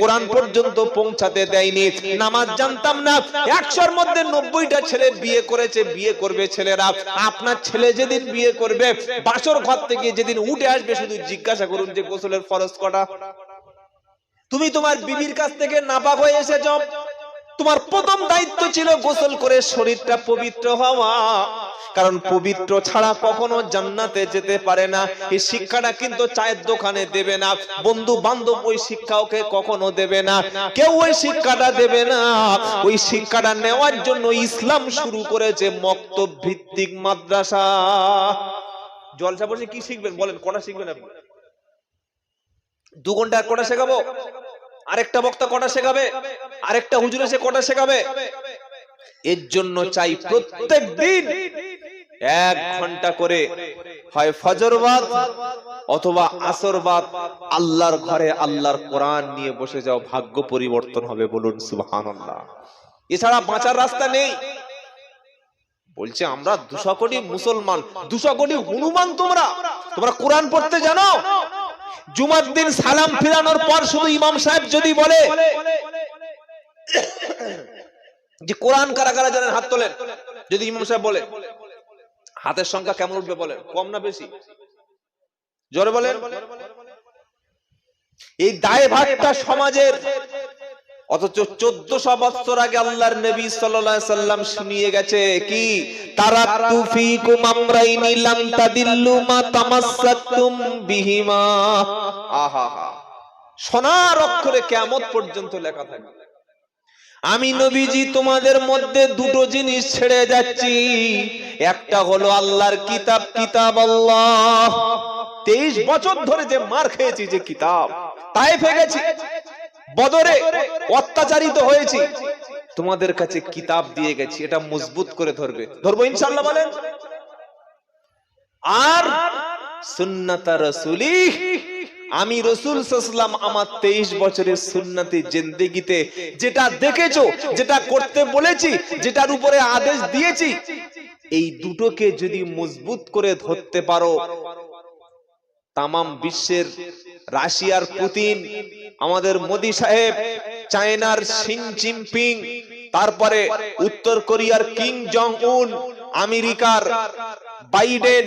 কোরআন পর্যন্ত পৌঁছাতে দেয়নি, নামাজ জানতাম না। একশোর মধ্যে নব্বইটা ছেলে বিয়ে করেছে, বিয়ে করবে ছেলেরা। আপনার ছেলে যেদিন বিয়ে করবে, বাসর ঘর থেকে যেদিন উঠে আসবে, শুধু জিজ্ঞাসা করুন যে গোসলের ফরজ কটা। তুমি তোমার বিবির কাছ থেকে নাপাক হয়ে এসেছ। তোমার প্রথম দায়িত্ব ছিল গোসল করে শরীরটা পবিত্র হওয়া। কারণ পবিত্র ছাড়া কখনো জান্নাতে যেতে পারে না। এই শিক্ষাটা কিন্তু চায়ের দোকানে দেবে না। বন্ধু বান্ধব ওই শিক্ষা ওকে কখনো দেবে না। কেউ ওই শিক্ষাটা দেবে না। ওই শিক্ষাটা নেওয়ার জন্য ইসলাম শুরু করেছে মক্তব ভিত্তিক মাদ্রাসা। জলসা বসে কি শিখবেন বলেন, কটা শিখবেন আপনি? দু ঘণ্টা কটা শেখাবো? আরেকটা বক্তা কটা শেখাবে? আরেকটা হুজুর এসে কটা শেখাবে? এর জন্য চাই প্রত্যেক দিন এক ঘণ্টা করে হয় ফজরবাদ অথবা আসরবাদ আল্লাহর ঘরে আল্লাহর কোরআন নিয়ে বসে যাও, ভাগ্য পরিবর্তন হবে বলুন, সুবহানাল্লাহ। এছাড়া বাঁচার রাস্তা নেই। বলছে, আমরা দুশো কোটি মুসলমান, দুশো কোটি হনুমান তোমরা তোমরা কোরআন পড়তে জানো? জুমার দিন সালাম ফিরানোর পর শুধু ইমাম সাহেব যদি বলে যে কোরআন কারা কারা জানেন, হাত তোলেন। যদি ইমাম সাহেব বলে হাতের সংখ্যা কেমন উঠবে বলেন? কম না বেশি? জোরে বলেন। এই দায় ভাগটা সমাজের, অথচ চোদ্দশো বছর আগে আল্লাহর নবী সাল্লাম শুনিয়ে গেছে কি? তারা বিহিমা। সোনার অক্ষরে কিয়ামত পর্যন্ত লেখা থাকবে। আমি নবীজি তোমাদের মধ্যে দুটো জিনিস ছেড়ে যাচ্ছি। একটা হলো আল্লাহর কিতাব কিতাব আল্লাহ। তেইশ বছর ধরে যে মার খেয়েছি যে কিতাব, তাই ফেগেছি বদরে অত্যাচারিত হয়েছি। তোমাদের কাছে কিতাব দিয়ে গেছি, এটা মজবুত করে ধরবে। ধরবো ইনশাল্লাহ বলেন? আর সুন্নাতা রসুলি আমি রসুল সাল্লাম আমার তেইশ বছরের সুন্নাতি জিন্দেগিতে যেটা দেখেছ, যেটা করতে বলেছি, যেটার উপরে আদেশ দিয়েছি, এই দুটোকে যদি মজবুত করে ধরতে পারো, তামাম বিশ্বের রাশিয়ার পুতিন, আমাদের মোদি সাহেব, চায়নার সিং জিনপিং, তারপরে উত্তর কোরিয়ার কিং জং উন, আমেরিকার বাইডেন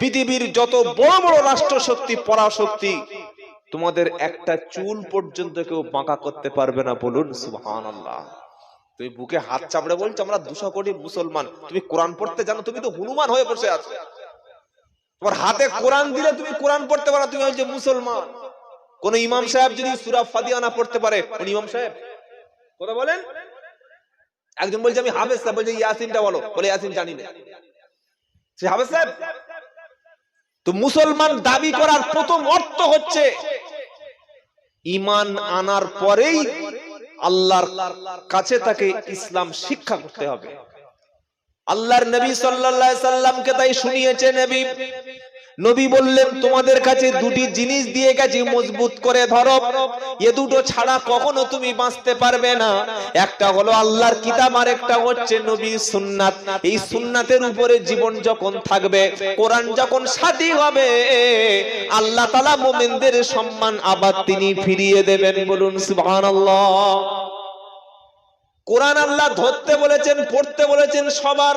পৃথিবীর যত বড় বড় রাষ্ট্র শক্তি পরাশক্তি, তোমাদের একটা চুল পর্যন্ত কেউ বাঁকা করতে পারবে না বলুন আল্লাহ তুমি বুকে হাত চাপড়ে বলছো, আমরা দুশো কোটি মুসলমান। তুমি কোরআন পড়তে জানো, তুমি তো হনুমান হয়ে বসে আছো। তোমার হাতে কোরআন দিলে তুমি কোরআন পড়তে পারো, তুমি হচ্ছে মুসলমান। কোন ইমাম সাহেব যদি সুরা ফাদিয়ানা পড়তে পারে, কোন ইমাম সাহেব? কথা বলেন? একজন বলছে, আমি হাফেজ সাহেব, বলছে, ইয়াসিনটা বলো। বলে, ইয়াসিন জানি না। তো মুসলমান দাবি করার প্রথম অর্থ হচ্ছে ইমান আনার পরেই আল্লাহর কাছে তাকে ইসলাম শিক্ষা করতে হবে। আল্লাহর নবী সাল্লাল্লাহু সাল্লামকে তাই শুনিয়েছে নবী নবী বললেন, তোমাদের কাছে দুটি জিনিস দিয়ে গেছি, মজবুত করে ধরো। এ দুটো ছাড়া কখনো তুমি বাঁচতে পারবে না। একটা হলো আল্লাহর কিতাব, আর একটা হচ্ছে নবী সুন্নাত। এই সুন্নাতের উপরে জীবন যখন থাকবে, কোরআন যখন সাথী হবে, আল্লাহ তাআলা মুমিনদের সম্মান আবার তিনি ফিরিয়ে দেবেন। বলুন, সুবহানাল্লাহ। কোরআন আল্লাহ ধরতে বলেছেন, পড়তে বলেছেন সবার।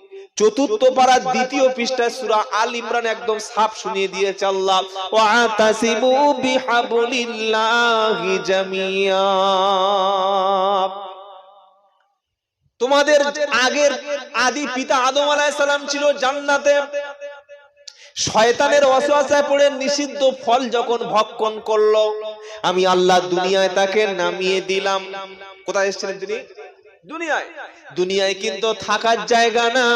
চতুর্থ পাড়ার দ্বিতীয় পৃষ্ঠায় সূরা আল ইমরান একদম সাফ শুনিয়ে দিয়েছে আল্লাহ। ওয়াতাসিমু বিহাবলিল্লাহি জামিয়া। তোমাদের আগের আদি পিতা আদম আলাইহিস সালাম ছিল জান্নাতে। শয়তানের ওয়াসওয়াসায় পড়ে নিষিদ্ধ ফল যখন ভক্ষণ করল, আমি আল্লাহ দুনিয়ায় তাকে নামিয়ে দিলাম। কোথায় এসেছিলেন তিনি? দুনিয়ায়। কিন্তু থাকার জায়গা না।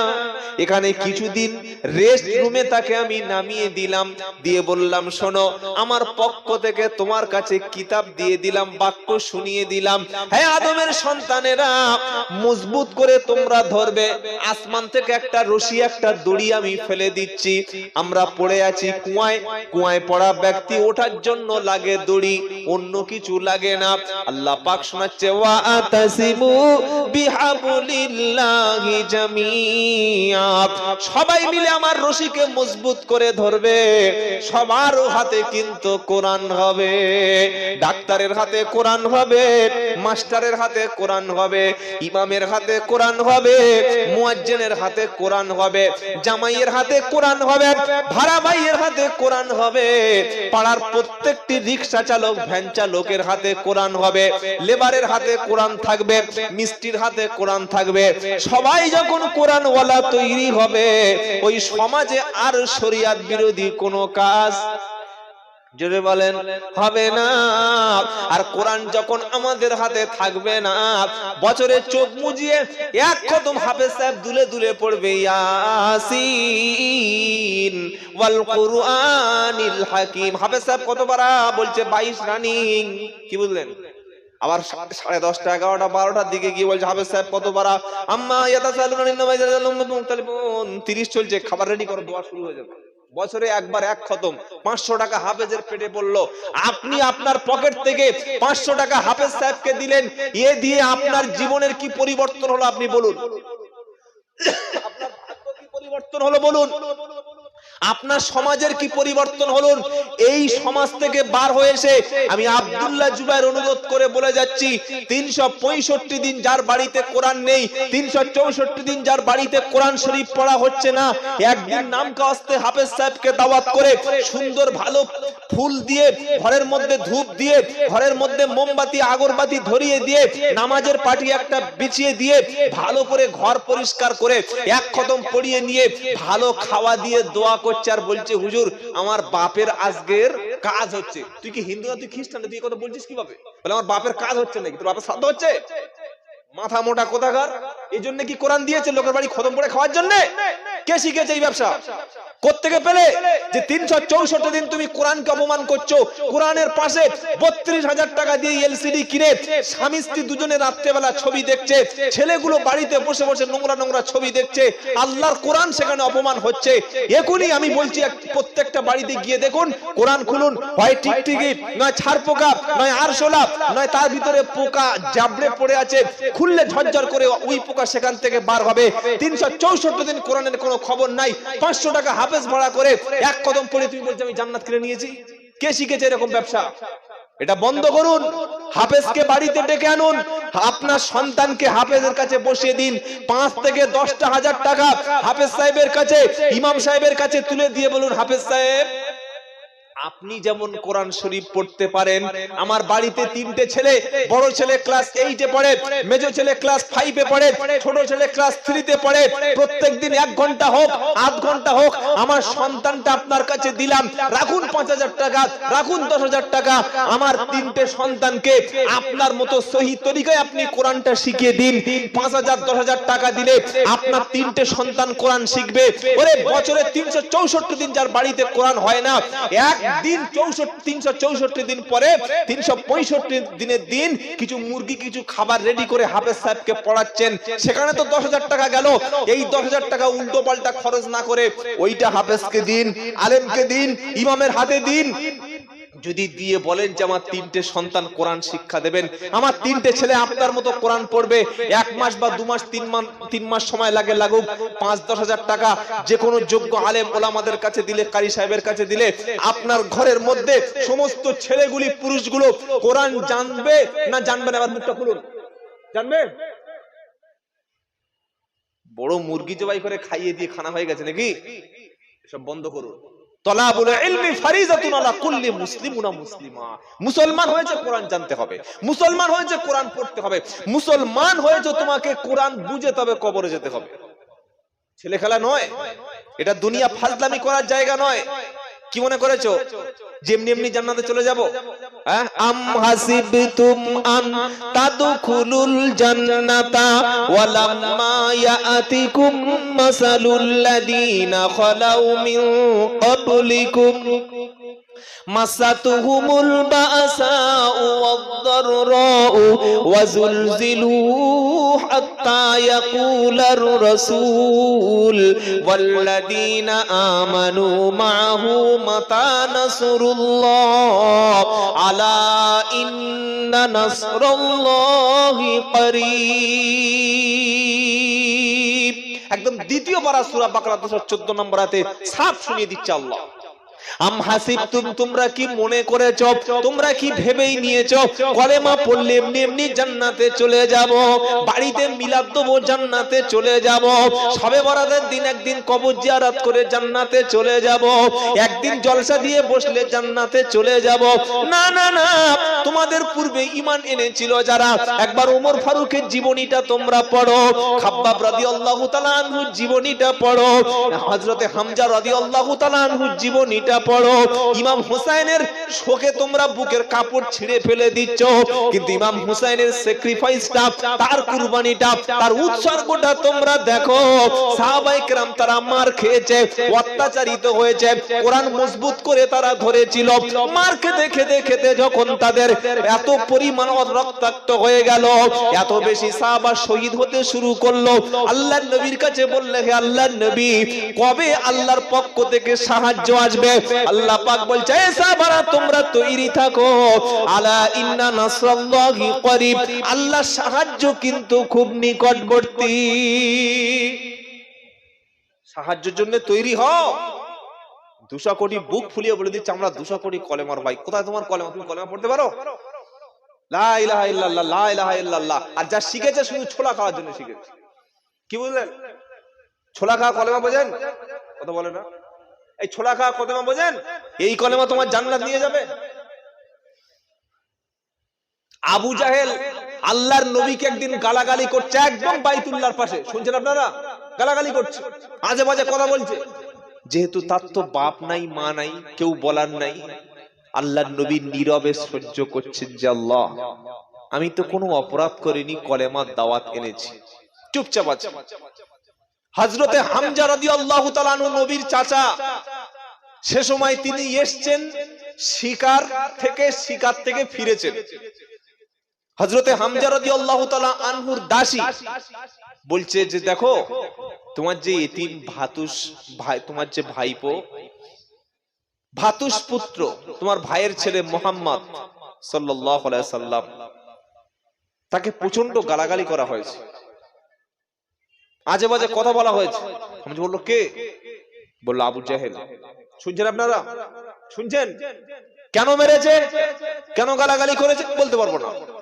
এখানে কিছুদিন রেস্ট রুমে তাকে আমি নামিয়ে দিলাম। দিয়ে বললাম, শোনো, আমার পক্ষ থেকে তোমার কাছে কিতাব দিয়ে দিলাম, বাক্য শুনিয়ে দিলাম। হ্যাঁ আদমের সন্তানেরা, মজবুত করে তোমরা ধরবে। আসমান থেকে একটা রশি, একটা দড়ি আমি ফেলে দিচ্ছি। আমরা পড়ে আছি কুয়ায়। কুয়ায় পড়া ব্যক্তি ওঠার জন্য লাগে দড়ি। অন্য কিছু লাগে না। আল্লাহ পাক শোনাচ্ছে, ওয়া আতাসিমু বিহাবুলিল্লাহি জামিয়া সবাই মিলে আমার রশিকে মজবুত করে ধরবে। সবার হাতে কিন্তু কোরআন হবে। ডাক্তারের হাতে কোরআন হবে, মাস্টারের হাতে কোরআন হবে, ইমামের হাতে কোরআন হবে, মুয়াজ্জিনের হাতে কোরআন হবে, জামাইয়ের হাতে কোরআন হবে, ভাড়া ভাইয়ের হাতে কোরআন হবে, পাড়ার প্রত্যেকটি রিক্সা চালক, ভ্যান চালকের হাতে কোরআন হবে, লেবারের হাতে কোরআন থাকবে মিষ্টির হাতে কোরআন থাকবে, সবাই যখন কোরআন ওয়ালা তৈরি হবে, ওই সমাজে আর শরিয়াত বিরোধী কোনো কাজ জোরে বলেন, হবে না। আর কোরআন যখন আমাদের হাতে থাকবে না, বছরে চোখ মুজিয়ে এক কদম হাফেজ সাহেব দুলে দুলে পড়বে, ইয়াসিন ওয়াল কুরআনিল হাকিম। হাফেজ সাহেব কত পারা বলছে 22 রানিং। কি বুঝলেন আবার সাড়ে দশটা, এগারোটা, বারোটার দিকে গিয়ে বলছে, হাফেজ সাহেব কত পারা আম্মা তিরিশ চলছে, খাবার রেডি করো, দোয়া শুরু হয়ে যাবে। বছরে একবার এক খতম। পাঁচশো টাকা হাফেজের পেটে পড়ল। আপনি আপনার পকেট থেকে পাঁচশো টাকা হাফেজ সাহেবকে দিলেন। এ দিয়ে আপনার জীবনের কি পরিবর্তন হলো আপনি বলুন। আপনার ভাগ্য কি পরিবর্তন হলো বলুন। আপনার সমাজের কি পরিবর্তন হলো এই সমাজ থেকে বার হয়ে এসে আমি আব্দুল্লাহ জুবাইর অনুরোধ করে বলে যাচ্ছি, তিনশো পঁয়ষট্টি দিন যার বাড়িতে কোরআন নেই, তিনশো চৌষট্টি দিন যার বাড়িতে কোরআন শরীফ পড়া হচ্ছে না, একদিন নাম কাস্তে হাফেজ সাহেবকে দাওয়াত করে সুন্দর ভালো ফুল দিয়ে, ঘরের মধ্যে ধূপ দিয়ে, ঘরের মধ্যে মোমবাতি, আগরবাতি ধরিয়ে দিয়ে, নামাজের পাটি একটা বিছিয়ে দিয়ে, ভালো করে ঘর পরিষ্কার করে, এক খতম পড়িয়ে নিয়ে, ভালো খাওয়া দিয়ে দোয়া করছে আর বলছে, হুজুর, আমার বাপের আজকের কাজ হচ্ছে। তুই কি হিন্দু না তুই খ্রিস্টান তুই কথা বলছিস কীভাবে? বলে, আমার বাপের কাজ হচ্ছে নাকি? তোর বাপের শ্রাদ্ধ হচ্ছে? মাথা মোটা কোথাকার? এই জন্য কি কোরআন দিয়েছে লোকের বাড়ি খতম করে খাওয়ার জন্য? কে শিখেছে এই ব্যবসা? কোত্থেকে পেলে? যে তিনশো চৌষট্টি দিন তুমি কোরআনকে অপমান করছ। কোরআনের পাশে বত্রিশ হাজার টাকা দিয়ে এলসিডি কিনে স্বামী স্ত্রী দুজনে রাত্রেবেলা ছবি দেখছে, ছেলেগুলো বাড়িতে বসে বসে নোংরা নোংরা ছবি দেখছে, আল্লাহর কোরআন সেখানে অপমান হচ্ছে। এখনই আমি বলছি প্রত্যেকটা বাড়িতে গিয়ে দেখুন, কোরআন খুলুন, হয় টিকটিকি নয় ছাড় পোকা, নয় আরশোলা, নয় তার ভিতরে পোকা জাবড়ে পড়ে আছে, খুললে ঝরঝর করে ওই পোকা সেখান থেকে বার হবে। তিনশো চৌষট্টি দিন কোরআনের কোনো খবর নাই, পাঁচশো টাকা হাফেজ ভাড়া করে এক কদম পড়ে তুমি বলছো, আমি জান্নাত কিনে নিয়েছি। কে শিখেছে এরকম ব্যবসা? এটা বন্ধ করুন। হাফেজকে বাড়িতে ডেকে আনুন। আপনার সন্তানকে হাফেজের কাছে বসিয়ে দিন। পাঁচ থেকে দশটা হাজার টাকা হাফেজ সাহেবের কাছে, ইমাম সাহেবের কাছে তুলে দিয়ে বলুন, হাফেজ সাহেব আপনি যেমন কোরআন শরীফ পড়তে পারেন, আমার বাড়িতে তিনটে ছেলে, বড় ছেলে ক্লাস এইটে পড়ে, মেজো ছেলে ক্লাস ফাইভে পড়ে, ছোট ছেলে ক্লাস থ্রিতে পড়ে, প্রত্যেকদিন এক ঘণ্টা হোক, আধ ঘণ্টা হোক, আমার সন্তানটা আপনার কাছে দিলাম, রাখুন পাঁচ হাজার টাকা, রাখুন দশ হাজার টাকা, আমার তিনটে সন্তানকে আপনার মতো সহি তরিকায় আপনি কোরআনটা শিখিয়ে দিন, পাঁচ হাজার, দশ হাজার টাকা দিলে আপনার তিনটে সন্তান কোরআন শিখবে। ওরে বছরে তিনশো চৌষট্টি দিন যার বাড়িতে কোরআন হয় না একদিন চৌষট্টি তিনশো চৌষট্টি দিন পরে, তিনশো পঁয়ষট্টি দিনের দিন কিছু মুরগি, কিছু খাবার রেডি করে হাফেজ সাহেবকে পড়াচ্ছেন। সেখানে তো দশ হাজার টাকা গেল। এই দশ হাজার টাকা উল্টো পাল্টা খরচ না করে ওইটা হাফেজকে দিন, আলেমকে দিন, ইমামের হাতে দিন। যদি দিয়ে বলেন যে আমার তিনটে সন্তান কোরআন শিক্ষা দেবেন, আমার তিনটে ছেলে আপনার মতো কোরআন পড়বে, এক মাস বা দু মাস, তিন মাস তিন মাস সময় লাগে লাগুক, পাঁচ, দশ হাজার টাকা যে কোনো যোগ্য আলেম ওলামাদের কাছে দিলে, কারি সাহেবের কাছে দিলে, আপনার ঘরের মধ্যে সমস্ত ছেলেগুলি, পুরুষগুলো কোরআন জানবে না জানবে না? এবার মুখটা খুলুন। জানবে? বড় মুরগি জবাই করে খাইয়ে দিয়ে খানা হয়ে গেছে নাকি? সব বন্ধ করুন। মুসলমান হয়েছে, কোরআন জানতে হবে। মুসলমান হয়েছে, কোরআন পড়তে হবে। মুসলমান হয়েছে, তোমাকে কোরআন বুঝে তবে কবরে যেতে হবে। ছেলে খেলা নয়, এটা দুনিয়া ফাজলামি করার জায়গা নয়। কি মনে করেছ? যেমনি এমনি জান্নাতে চলে যাব। আম আম হাসিবতুম আন তাদখুলুল জান্নাতা ওয়ালাম্মা ইয়াতিকুম মাসালুল লাযিনা খালাউ মিন ক্বাবলিকুম। مستهم البأساء والضراء وزلزلوا حتى يقول الرسول والذين آمنوا معه متى نصر الله على إن نصر الله قريب একদম দ্বিতীয় পারা সূরা বাকারা 214 নম্বর আয়াতে সাফ শুনিয়ে দিচ্ছে আল্লাহ একদিন জলসা দিয়ে বসলে জান্নাতে চলে যাব। না না না, তোমাদের পূর্বে ইমান এনেছিল যারা। একবার ওমর ফারুকের জীবনীটা তোমরা পড়ো। খাব্বাব রাদিয়াল্লাহু তাআলা আনহুর জীবনীটা পড়ো। হযরতে হামজা রাদিয়াল্লাহু তাআলা জীবনীটা পড়ো ইমাম হুসাইনের শোকে তোমরা বুকের কাপড় ছিঁড়ে ফেলে দিচ্ছ। কিন্তু ইমাম হুসাইনের স্যাক্রিফাইসটা তার কুরবানিটা, তার উৎসর্গটা তোমরা দেখো। সাহাবায়ে কেরাম তারা মার খেয়েছে, অত্যাচারিত হয়েছে, কোরআন মজবুত করে তারা ধরেছিল। মার খেতে খেতে খেতে যখন তাদের এত পরিমাণ রক্তাক্ত হয়ে গেল, এত বেশি সাহাবা শহীদ হতে শুরু করল। আল্লাহর নবীর কাছে বললে, হে আল্লাহর নবী, কবে আল্লাহর পক্ষ থেকে সাহায্য আসবে? আল্লাহ পাক বলছে, এ সাহাবারা, তোমরা তৈরি থাকো। আলা ইন্না নাসরাল্লাহি করিব। আল্লাহ সাহায্য কিন্তু খুব নিকটবর্তী। সাহায্যের জন্য তৈরি হও। দুশো কোটি বুক ফুলিয়ে বলে দিচ্ছে, আমরা দুশো কোটি কলেমার ভাই। কোথায় তোমার কলেমা? তুমি কলেমা পড়তে পারো? আর যা শিখেছে শুধু ছোলা খাওয়ার জন্য শিখেছে। কি বুঝলেন? ছোলা খাওয়া কলেমা বোঝেন? কথা বলে না? এই ছোলা খাওয়া কলেমা বোঝেন? এই কলেমা তোমার জান্নাত নিয়ে যাবে। আবু জাহেল আল্লাহর নবীকে একদিন গালাগালি করছে একদম বাইতুল্লাহর পাশে। শুনছেন আপনারা? গালাগালি করছে। আজে বাজে কথা বলছে। যেহেতু তার তো বাপ নাই, মা নাই, কেউ বলার নাই, আল্লাহর নবী নীরবে সহ্য করছেন যে আল্লাহ, আমি তো কোনো অপরাধ করিনি, কলেমার দাওয়াত এনেছি। চুপচাপ আছে। হজরতে হামজা রাদিয়াল্লাহু তাআলা আনহু নবীর চাচা। সে সময় তিনি এসছেন শিকার থেকে শিকার থেকে ফিরেছেন। হজরতে হামজা রাদিয়াল্লাহু তাআলা আনহুর দাসী বলছে যে দেখো তোমার যে এতিম ভাতুস ভাই তোমার যে ভাইপো ভাতুস পুত্র তোমার ভাইয়ের ছেলে মোহাম্মদ আলাইহি সাল্লাম তাকে প্রচণ্ড গালাগালি করা হয়েছে। আজে বাজে কথা বলা হয়েছে। আমি বলল কে? বলল আবু জাহেল। শুনছেন আপনারা? শুনছেন? কেন মেরেছে? কেন গালাগালি করেছে? বলতে পারব না।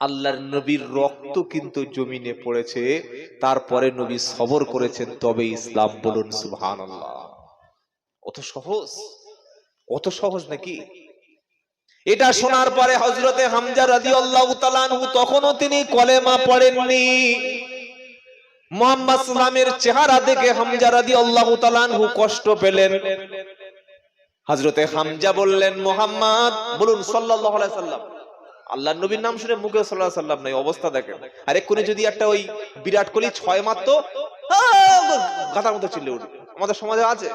আল্লাহর নবীর রক্ত কিন্তু জমিনে পড়েছে তারপরে নবী সবর করেছেন তবে ইসলাম বলুন সুবহান আল্লাহ অত সহজ? অত সহজ নাকি? এটা শোনার পরে হজরতে হামজা তাআলা আনহু তখনও তিনি কলেমা পড়েননি। মোহাম্মদ সাল্লামের চেহারা দেখে হামজা রাদিয়াল্লাহু তাআলা আনহু কষ্ট পেলেন। হযরতে হামজা বললেন, মোহাম্মদ, বলুন আলাইহি সাল্লাম। আল্লাহর নবীর নাম শুনে মুখে আলাইহি সাল্লাম নাই, অবস্থা দেখেন। আর এক্ষুনি যদি একটা ওই বিরাট কোহলি ছয় মারতো গাতার মতো চিল্লে উঠবে আমাদের সমাজে আছে।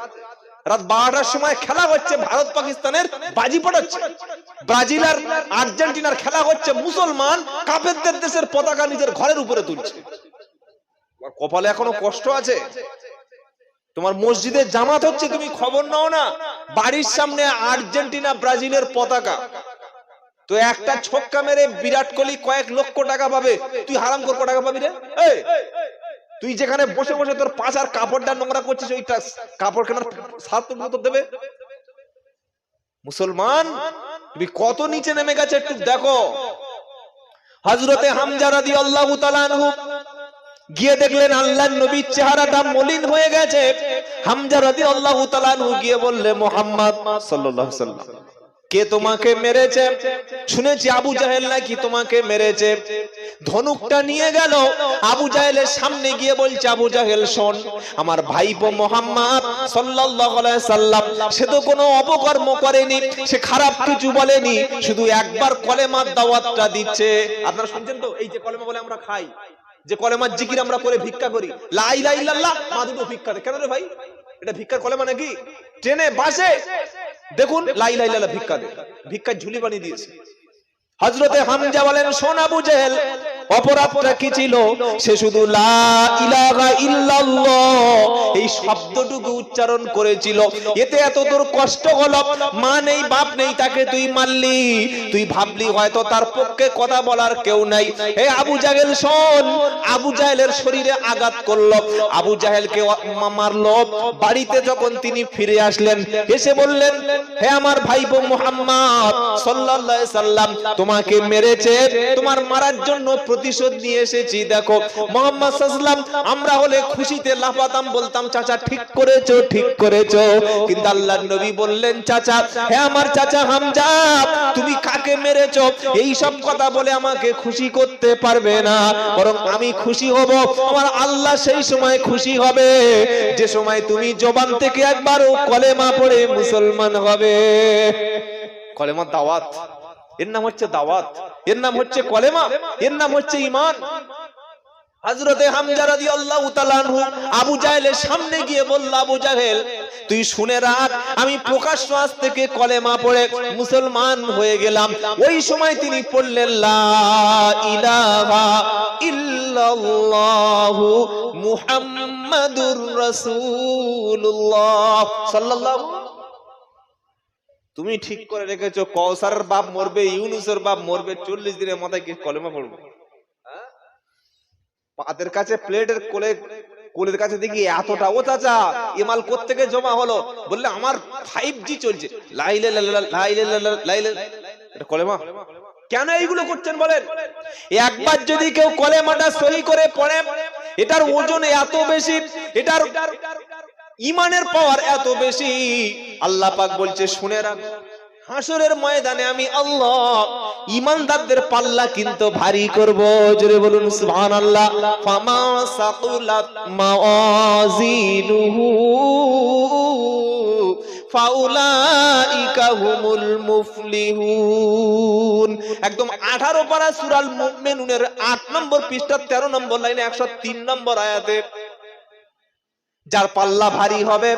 রাত বারোটার সময় খেলা হচ্ছে, ভারত পাকিস্তানের বাজি পড়াচ্ছে। ব্রাজিল আর আর্জেন্টিনার খেলা হচ্ছে, মুসলমান কাফেরদের দেশের পতাকা নিজের ঘরের উপরে তুলছে। তোমার কপালে এখনও কষ্ট আছে? তোমার মসজিদে জামাত হচ্ছে তুমি খবর নাও না। বাড়ির সামনে আর্জেন্টিনা ব্রাজিলের পতাকা। তো একটা ছক্কা মেরে বিরাট কোহলি কয়েক লক্ষ টাকা পাবে। তুই হারাম কর টাকা পাবি রে? তুই যেখানে বসে বসে তোর পাঁচ আর কাপড়টা নোংরা করছিস ওইটা কাপড় কেনার সাত তোর দেবে? মুসলমান তুমি কত নিচে নেমে গেছে একটু দেখো। হজরতে হামজারাদি আল্লাহ গিয়ে দেখলেন আল্লাহর নবীর চেহারাটা মলিন হয়ে গেছে। হামজা রাদিয়াল্লাহু তাআলা আনহু গিয়ে বললে, মোহাম্মদ সাল্লাম কে তোমাকে মেরেছে? শুনেছি আবু জাহেল নাকি তোমাকে মেরেছে? ধনুকটা নিয়ে গেল। আবু জাহেলের সামনে গিয়ে বলছে, আবু জাহেল, শোন, আমার ভাইপো মোহাম্মদ সাল্লাল্লাহু সাল্লাম সে তো কোনো অপকর্ম করেনি, সে খারাপ কিছু বলেনি, শুধু একবার কলেমার দাওয়াতটা দিচ্ছে। আপনারা শুনছেন তো? এই যে কলেমা বলে আমরা খাই। যে কলেমার জিকির আমরা করে ভিক্ষা করি। লাই লাই ইল্লাল্লাহ, মা দুটো ভিক্ষা কেন রে ভাই? এটা ভিক্ষার কলে মানে কি ট্রেনে, বাসে? দেখুন লাই লাই ইল্লাল্লাহ ভিক্ষা দে ভিক্ষার ঝুলি বানিয়ে দিয়েছে। হজরতে হামজা বলেন সোনা বুঝেল অপরাধটা কি ছিল? সে শুধু এই শব্দটুকু উচ্চারণ করেছিল। এতে এত তোর কষ্ট হলো। মা নেই, বাপ নেই, তাকে তুই মারলি। তুই ভাবলি হয়তো তার পক্ষে কথা বলার কেউ নাই। হে আবু জাহেল, শোন। আবু জাহেলের শরীরে আঘাত করল। আবু জাহেলকে মারলো। বাড়িতে যখন তিনি ফিরে আসলেন, এসে বললেন, হে আমার ভাইপো মুহাম্মদ সাল্লাল্লাহু আলাইহি সাল্লাম, তোমাকে মেরেছে। তোমার মারার জন্য প্রতিশোধ নিয়ে এসেছি, দেখো। মোহাম্মদ সাল্লাম আমরা হলে খুশিতে লাফাতাম, বলতাম, চাচা, ঠিক করেছ ঠিক করেছ। কিন্তু আল্লাহর নবী বললেন, চাচা, হে আমার চাচা হামজা, তুমি কাকে মেরেছো? এই সব কথা বলে আমাকে খুশি করতে পারবে না। বরং আমি খুশি হব, আমার আল্লাহ সেই সময় খুশি হবে। যে সময় তুমি জবান থেকে একবারও কলেমা পড়ে মুসলমান হবে। কলেমা দাওয়াত। এর নাম হচ্ছে দাওয়াত। এর নাম হচ্ছে কলেমা, এর নাম হচ্ছে ইমান হযরতে হামজা রাদিয়াল্লাহু তাআলা আনহু আবু জাহেলের সামনে গিয়ে বলল, আবু জাহেল, তুই শুনে রাখ, আমি প্রকাশ্য আজ থেকে কলেমা পড়ে মুসলমান হয়ে গেলাম। ওই সময় তিনি পড়লেন, লা ইলাহা ইল্লাল্লাহু মুহাম্মাদুর রাসূলুল্লাহ সাল্লাল্লাহু তুমি ঠিক করে রেখেছো কৌসারের বাপ মরবে, ইউনুসের বাপ মরবে, চল্লিশ দিনের মাথায় কি কলেমা পড়ব? পাতের কাছে প্লেটের কোলে, কোলের কাছে দেখি এতটা ও চাচা এমাল কোত্থেকে জমা হলো? বললে আমার ফাইভ জি চলছে। লাইলে লাইলে লাইলে এটা কলেমা? কেন এইগুলো করছেন বলেন? একবার যদি কেউ কলেমাটা সহি করে পড়ে, এটার ওজন এত বেশি, এটার ইমানের পাওয়ার এত বেশি। আল্লাহ পাক বলছে, শুনে রাখ হাসরের ময়দানে আমি আল্লাহ ইমানদারদের পাল্লা কিন্তু ভারী করব। জোরে বলুন, সুবহানাল্লাহ। ফামা সাকুলাত মাওয়াজিনুহু ফাউলাইকা হুমুল একদম 18 পারা সূরাল মুমিনুনের 8 নম্বর পৃষ্ঠা 13 নম্বর লাইনে 103 নম্বর আয়াতে যার পাল্লা ভারী হবে,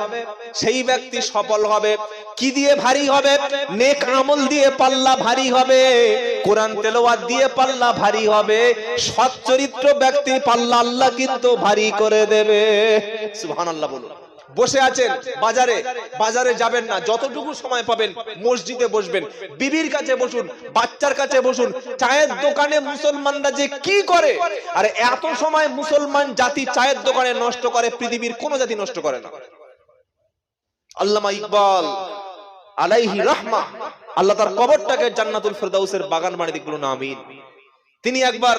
সেই ব্যক্তি সফল হবে। কি দিয়ে ভারী হবে? নেক আমল দিয়ে পাল্লা ভারী হবে। কোরআন তেলোয়ার দিয়ে পাল্লা ভারী হবে। সৎ চরিত্র ব্যক্তির পাল্লা আল্লাহ কিন্তু ভারী করে দেবে। সুবহানাল্লাহ বলুন। বসে আছেন বাজারে। বাজারে। যাবেন না। যতটুকু সময় পাবেন মসজিদে বসবেন। বিবির কাছে বসুন বাচ্চার কাছে বসুন। চায়ের দোকানে মুসলমানরা যে কি করে? আর এত সময় মুসলমান জাতি চায়ের দোকানে নষ্ট করে পৃথিবীর কোন জাতি নষ্ট করে না। আল্লামা ইকবাল আলাইহি রাহমা আল্লাহ তার কবরটাকে জান্নাতুল ফেরদাউসের বাগান বানিয়ে দিক বলুন আমিন। তিনি একবার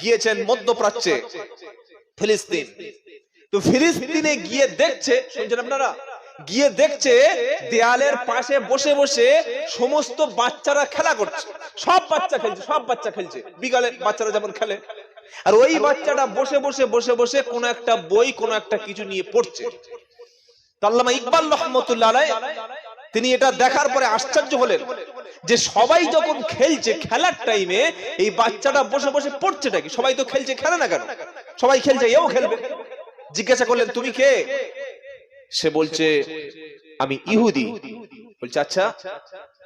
গিয়েছেন মধ্যপ্রাচ্যে ফিলিস্তিন। তো ফিলিস্তিনে গিয়ে দেখছে, শুনছেন আপনারা? গিয়ে দেখছে দেয়ালের পাশে বসে বসে সমস্ত বাচ্চারা খেলা করছে। সব বাচ্চা খেলছে, সব বাচ্চা খেলছে। বিকালে বাচ্চারা যেমন খেলে। আর ওই বাচ্চাটা বসে বসে বসে বসে কোন একটা বই, কোন একটা কিছু নিয়ে পড়ছে। তো আল্লামা ইকবাল রহমতুল্লাহ তিনি এটা দেখার পরে আশ্চর্য হলেন যে সবাই যখন খেলছে, খেলার টাইমে এই বাচ্চাটা বসে বসে পড়ছেটা কি? সবাই তো খেলছে, খেলে না কেন? সবাই খেলছে, এও খেলবে। জিজ্ঞাসা করলেন, তুমি কে? সে বলছে, আমি ইহুদি। বলছে আচ্ছা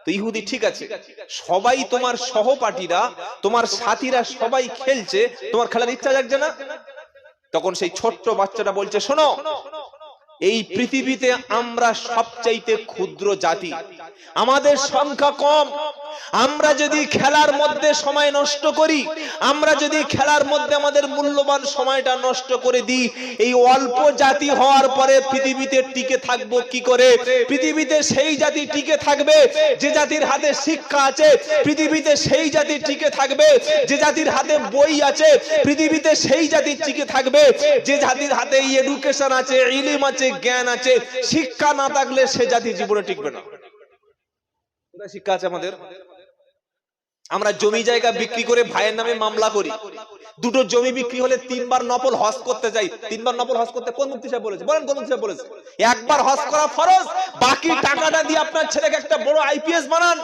তো ইহুদি ঠিক আছে। সবাই তোমার সহপাঠীরা, তোমার সাথীরা সবাই খেলছে, তোমার খেলার ইচ্ছা জাগছে না? তখন সেই ছোট্ট বাচ্চাটা বলছে, শোনো, এই পৃথিবীতে আমরা সবচাইতে ক্ষুদ্র জাতি। আমাদের সংখ্যা কম। আমরা যদি খেলার মধ্যে সময় নষ্ট করি, আমরা যদি খেলার মধ্যে আমাদের মূল্যবান সময়টা নষ্ট করে দিই, এই অল্প জাতি হওয়ার পরে পৃথিবীতে টিকে থাকব কি করে? পৃথিবীতে সেই জাতি টিকে থাকবে, যে জাতির হাতে শিক্ষা আছে, পৃথিবীতে সেই জাতি টিকে থাকবে, যে জাতির হাতে বই আছে, পৃথিবীতে সেই জাতি টিকে থাকবে, যে জাতির হাতে এডুকেশন আছে, ইলিম আছে, জ্ঞান আছে, শিক্ষা না থাকলে সে জাতি জীবনে টিকবে না। কোথায় শিক্ষা আছে আমাদের। আমরা জমি জায়গা বিক্রি করে ভাইয়ের নামে মামলা করি। দুটো জমি বিক্রি হলে তিনবার নফল হজ করতে যাই। তিনবার নফল হজ করতে কোন মুক্তি সাহেব বলেছে? বলেন কোন মুক্তি সাহেব বলেছে? একবার হজ করা ফরজ, বাকি টাকাটা দিয়ে আপনার ছেলেকে একটা বড় আইপিএস বানান।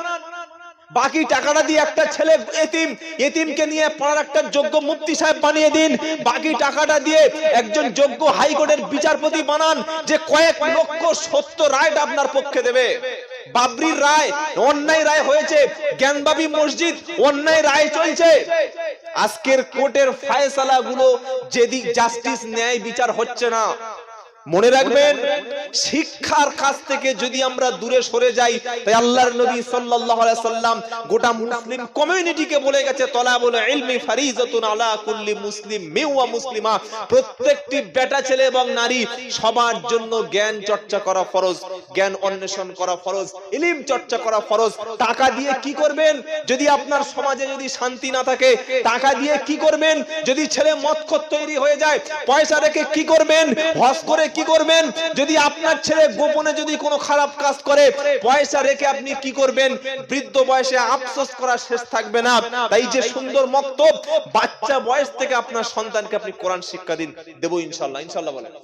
বাকি টাকাটা দিয়ে একটা ছেলে এতিম, এতিমকে নিয়ে পড়ার একটা যোগ্য মুফতি সাহেব বানিয়ে দিন। বাকি টাকাটা দিয়ে একজন যোগ্য হাইকোর্টের বিচারপতি বানান, যে কয়েক লক্ষ সত্য রায় আপনার পক্ষে দেবে। বাবরির রায়, অন্যায় রায় হয়েছে। জ্ঞানবাবী মসজিদ, অন্যায় রায় চলছে। আজকের কোর্টের ফায়সালা গুলো যেদিক জাস্টিস ন্যায় বিচার হচ্ছে না। মনে রাখবেন শিক্ষার কাছ থেকে যদি আমরা দূরে সরে যাই তাই আল্লাহর নবী সাল্লাল্লাহু আলাইহি সাল্লাম গোটা মুসলিম কমিউনিটিকে বলে গেছে তলাবুল ইলমি ফারিজাতুন আলা কুল্লি মুসলিম মিওয়া মুসলিমা। প্রত্যেকটি বেটা ছেলে এবং নারী সবার জন্য জ্ঞান চর্চা করা ফরজ জ্ঞান অন্বেষণ করা ফরজ ইলম চর্চা করা ফরজ। টাকা দিয়ে কি করবেন? যদি আপনার সমাজে যদি শান্তি না থাকে টাকা দিয়ে কি করবেন? যদি ছেলে মদখত তৈরি হয়ে যায় পয়সা রেখে কি করবেন? হজ করে কি করবেন? যদি আপনার ছেলে গোপনে যদি কোনো খারাপ কাজ করে, পয়সা রেখে আপনি কি করবেন? বৃদ্ধ বয়সে আফসোস করা শেষ থাকবে না। তাই যে সুন্দর মক্তব, বাচ্চা বয়স থেকে আপনার সন্তানকে আপনি কোরআন শিক্ষা দিন, দেবো ইনশাল্লাহ। ইনশাল্লাহ বলেন।